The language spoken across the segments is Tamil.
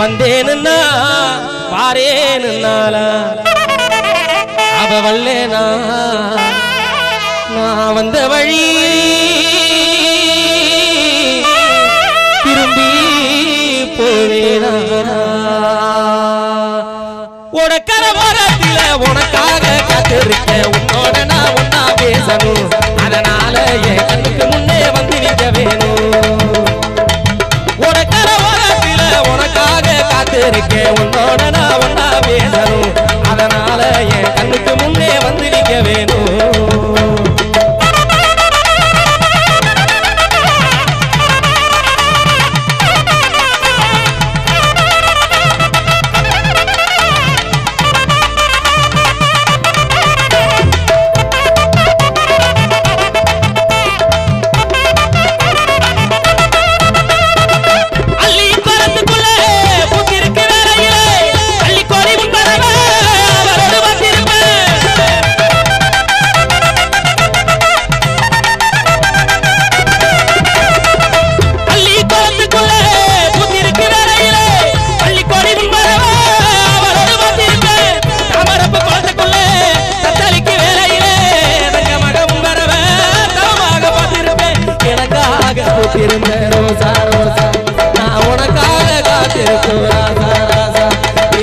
வந்தேனுன்னா பாரேனுன்னாலா அவ வல்லேனா நான் வந்த வழி திரும்பி போவேனா உனக்கர மரத்தில உனக்காக காத்திருக்க உன்னோட நான் ஒன்னா பேசணும். அதனால என் கண்ணுக்கு முன்னே வந்து காத்திருக்கேன் உன்னோட எனக்காக பூத்திருந்த ரோசா ரோசா. நான் உனக்காக காத்திருக்கும் ராசா ராசா.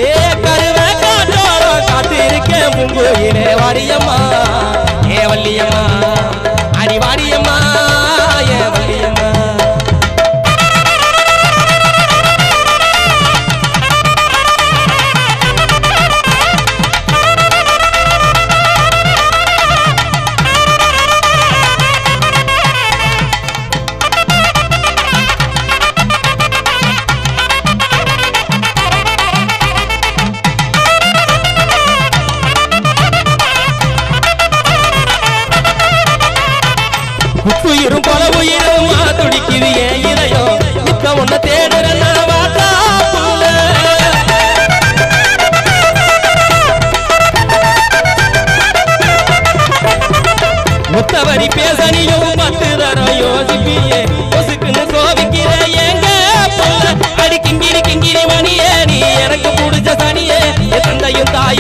ஏ காற்றோட காத்திருக்கேன் பூங்குயிலே வாடியம்மா ஏ வள்ளியம்மா. உயிரும் பல உயிரும் துடிக்குது ஏன் இதயம். மிக்க ஒன்ன தேடுற நான் வாட்டா புள்ள. பேசனியும் பத்து தரம் யோசிப்பியே. கொசுக்குன்னு கோவிக்கிற எங்க அடி கிங்கிரி கிங்கிரி மணியே நீ எனக்கு பிடிச்ச சனியே. என் தந்தையும் தாய்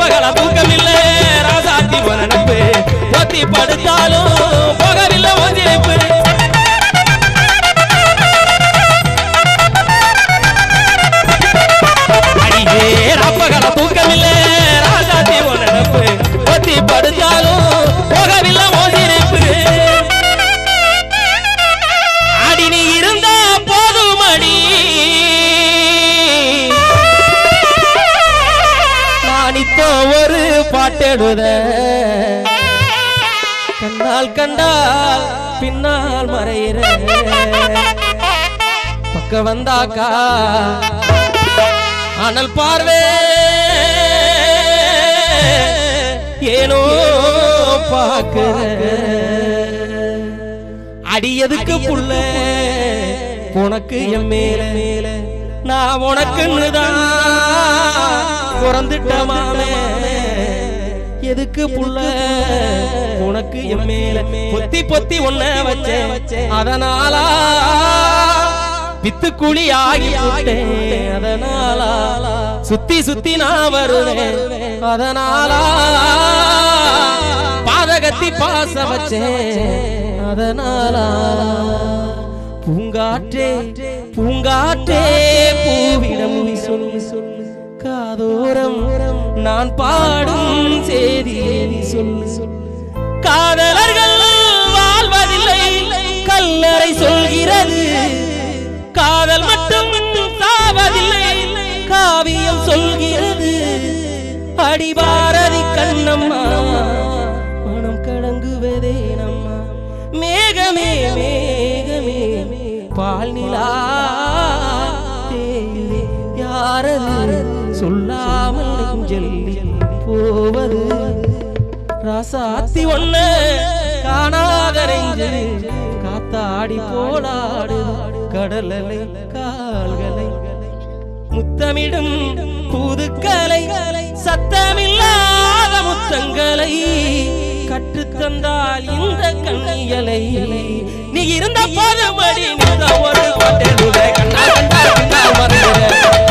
பகல தூக்கமில்லை ராசாத்தி நினப்பு ஒத்தி படுத்தாலும் நானித்தோ ஒரு பாட்டெடுத கண்ணால் கண்டால் பின்னால் மறையிற. பக்க வந்தாக்கா அனல் பார்வே. ஏனோ பார்க்கிற. அடியதுக்கு புள்ள உனக்கு என் மேல மேல. நான் உனக்குன்னு தான் பிறந்துட்ட மாமே. எதுக்கு புள்ள? உனக்கு என் மேல பொத்தி பொத்தி உன்ன வச்சேன். அதனாலா வித்து குழி ஆகி விட்டேன் அதனாலா சுத்தி சுத்தி நான் வருவேன். அதனாலா பாதகத்தி பாச வச்சேன். அதனாலா பூங்காற்றே பூங்காற்றே பூவிடம் நீ சொல்லி காதோரம். நான் பாடும் செய்தியை நீ சொல்லி சொல்லி காதலர்கள் வாழ்வதில்லை கல்லறை சொல்கிறது. காதல் மட்டும் சாவதில்லை காவியம் சொல்கிறது. அடிபாரதி கண்ணம்மா மனம் கடங்குவதே நம்மா. மேகமே மே வாழ்நிலா நிலா யாரது? சொல்லாமல் நெஞ்செல்லி போவது. ராசாத்தி ஒண்ண காணாத நெஞ்சு காத்தாடி போலாடு கடலலை கால்களை. முத்தமிடும் புதுக்கலை சத்தமில்லாத முத்தங்களை கற்றுத்தந்தால் இந்த கண்ணியலை. நீ இருந்த போதும்படி நின்ற ஒரு கண்ணா கண்டா கண்ணா மறந்துட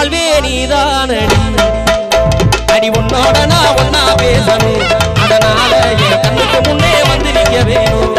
வாழ்வே நீதானடி அடி உன்னோட நான் ஒன்னா பேசணும். அதனால என் கண்ணுக்கு முன்னே வந்திருக்க வேணும்.